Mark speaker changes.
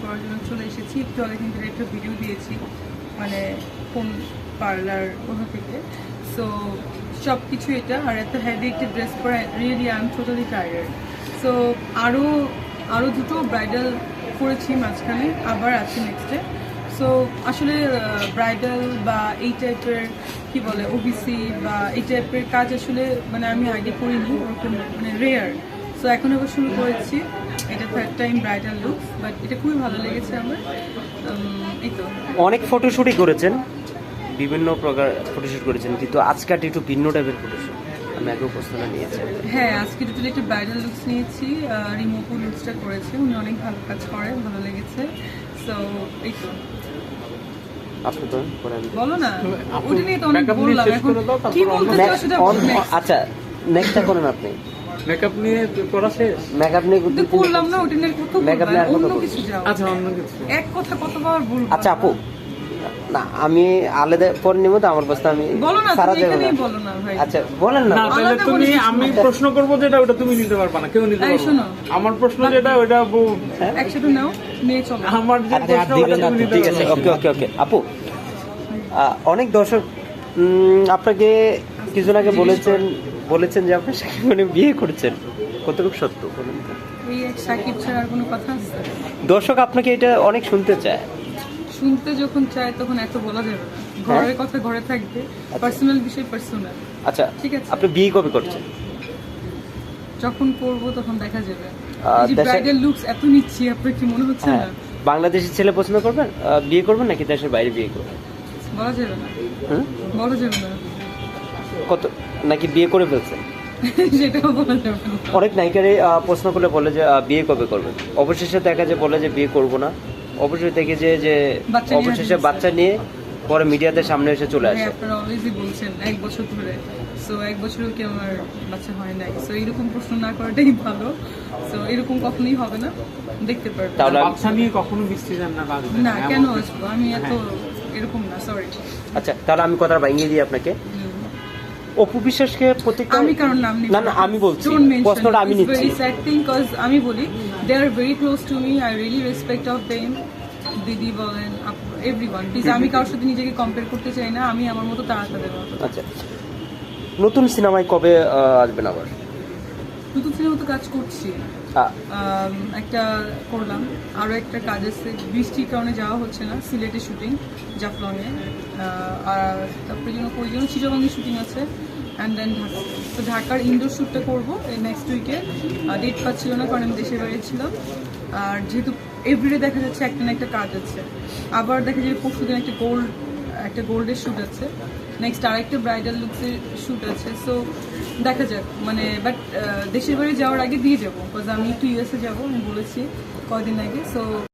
Speaker 1: করার জন্য চলে এসেছি। একটু আগে কিন্তু একটা ভিডিও দিয়েছি মানে কোন পার্লার ওখান থেকে। সো সব কিছু এটা, আর এত হেভি একটা ড্রেস পরে really I am totally tired so আরও আরও দুটো ব্রাইডাল করেছি মাঝখানে, আবার আছে নেক্সটে সো আসলে ব্রাইডাল বা এই টাইপের কি বলে ওবিসি বা এই টাইপের কাজ আসলে মানে আমি আগে করিনি, ওরকম মানে রেয়ার সো এখন আবার শুরু করেছি। এটা third time bridal look but এটা খুবই ভালো লেগেছে আমার। এই তো।
Speaker 2: অনেক ফটোশুটই করেছেন। বিভিন্ন প্রকার ফটোশুট করেছেন কিন্তু আজকাল একটু ভিন্ন টাইপের ফটোশুট আমি আগে উপস্থাপনা নিয়েছি।
Speaker 1: হ্যাঁ আজকে টোটালি একটা ব্রাইডাল লুকস নিয়েছি। রিমোপু লুকসটা করেছে। উনি অনেক ভালো কাজ করে ভালো লেগেছে। সো এই তো।
Speaker 2: আপনি তো পরে
Speaker 1: বলো না ওটা নিয়ে তো অনেক
Speaker 3: makeup নিয়ে
Speaker 1: এখন
Speaker 3: করে দাও, তারপর
Speaker 1: কি বলতে চাও সেটা
Speaker 2: আচ্ছা নেক্সটটা করেন আপনি।
Speaker 3: মেকআপ নিয়ে করা শেষ?
Speaker 2: মেকআপ নিয়ে
Speaker 1: কিন্তু না ওটা নিয়ে কত বলব
Speaker 2: নিয়ে
Speaker 1: অন্য কিছু যাও।
Speaker 3: আচ্ছা অন্য কিছু।
Speaker 1: এক কথা কতবার বলব?
Speaker 2: আচ্ছা আপু। না আমি আলাদা পরে নিব তো আমার বস্তা আমি
Speaker 1: বলো না
Speaker 2: সারা যাবে না
Speaker 1: বলো না ভাই।
Speaker 2: আচ্ছা বলেন না।
Speaker 3: তাহলে তুমি আমি প্রশ্ন করব যেটা ওটা তুমি নিতে পারবা না কেউ নিতে পারবে
Speaker 1: শোনো।
Speaker 3: না। আমার প্রশ্ন যেটা ওটা বউ
Speaker 1: একসাথে নাও নিয়ে চলো।
Speaker 3: আমার যে প্রশ্ন ওটা তুমি নিতে
Speaker 2: ঠিক আছে ওকে ওকে ওকে। আপু অনেক দর্শক আপনাকে কিছুদিন আগে বলেছেন বলেছেন যে আপনি সাকিব খানে বিয়ে করছেন। কতটুকু সত্য বলুন তো?
Speaker 1: সাকিব ছাড়া আর কোনো কথা আছে?
Speaker 2: দর্শক আপনাকে এটা অনেক শুনতে চায়।
Speaker 1: শুনতে যখন চায় তখন এত বলা যাবে
Speaker 2: হ্যাঁ?
Speaker 1: ঘরের কথা ঘরে থাকবে পার্সোনাল বিষয় পার্সোনাল
Speaker 2: আচ্ছা
Speaker 1: ঠিক আছে।
Speaker 2: আপনি বিয়ে কবে করছেন?
Speaker 1: যখন করব তখন দেখা যাবে। ব্রাইডাল লুকস এত নিচ্ছি আপনার কি মনে হচ্ছে
Speaker 2: হ্যাঁ
Speaker 1: না?
Speaker 2: বাংলাদেশের ছেলে পছন্দ করবেন? বিয়ে করবেন নাকি দেশের বাইরে বিয়ে করবেন?
Speaker 1: বলা যাবে না। বলা যাবে না।
Speaker 2: কত নাকি বিয়ে করে ফেলছেন
Speaker 1: সেটাও বলা যাবে না।
Speaker 2: অনেক নায়িকারই আহ, প্রশ্ন করলে বলে যে আহ, বিয়ে কবে করবেন অবশেষে দেখা যে বলে যে বিয়ে করব না। অবশেষে দেখে যে যে
Speaker 1: বাচ্চা নিয়ে
Speaker 2: অবশেষে বাচ্চা নিয়ে পরে মিডিয়াতে সামনে এসে চলে আসে।
Speaker 1: আপনারা অলওয়েজই বলছেন এক বছর ধরে। সো এক বছরেও কি আমার বাচ্চা হয় নাই? সো এরকম প্রশ্ন না করাটাই ভালো। সো এরকম কখনোই হবে না। দেখতে পারবে
Speaker 2: তাহলে আমি-
Speaker 3: বাচ্চা নিয়ে কখনো যান না
Speaker 1: না কেন? আসব আমি এত এরকম না সরি
Speaker 2: আচ্ছা তাহলে আমি কথা ভাঙিয়ে দিই আপনাকে। অপু বিশ্বাসকে প্রত্যেকটা
Speaker 1: আমি কারণ নাম নেই
Speaker 2: না না। আমি বলছি প্রশ্নটা আমি নিচ্ছি।
Speaker 1: sad thing 'cause আমি বলি they are very close to me I really respect of them দিদি বলেন এভরিওয়ান প্লিজ আমি কারোর সাথে নিজেকে কম্পেয়ার করতে চাই না। আমি আমার মতো তারা তাদের মতো।
Speaker 2: আচ্ছা। নতুন সিনেমায় কবে আসবেন আবার?
Speaker 1: নতুন সিনেমা তো কাজ করছি। একটা করলাম। আরও একটা কাজ আছে। বৃষ্টির কারণে যাওয়া হচ্ছে না, সিলেটে শুটিং জাফলংয়ে। আর তারপরে কই জন্য চিটাগঙ্গে শুটিং আছে। অ্যান্ড দেন ঢাকা, তো ঢাকার ইনডোর শ্যুটটা করব নেক্সট উইকে ডেট পাচ্ছিল না, কারণ আমি দেশের বাইরে ছিলাম। আর যেহেতু এভরিডে দেখা যাচ্ছে, একটা না একটা কাজ আছে। আবার দেখা যায় পরশু দিন একটা গোল্ড একটা গোল্ডের শ্যুট আছে। নেক্সট আরেকটা ব্রাইডাল লুকসের শ্যুট আছে। সো দেখা যাক। মানে বাট দেশের বাড়ি যাওয়ার আগে দিয়ে যাব বিকজ আমি একটু ইউএসএ যাব, আমি বলেছি কদিন আগে। সো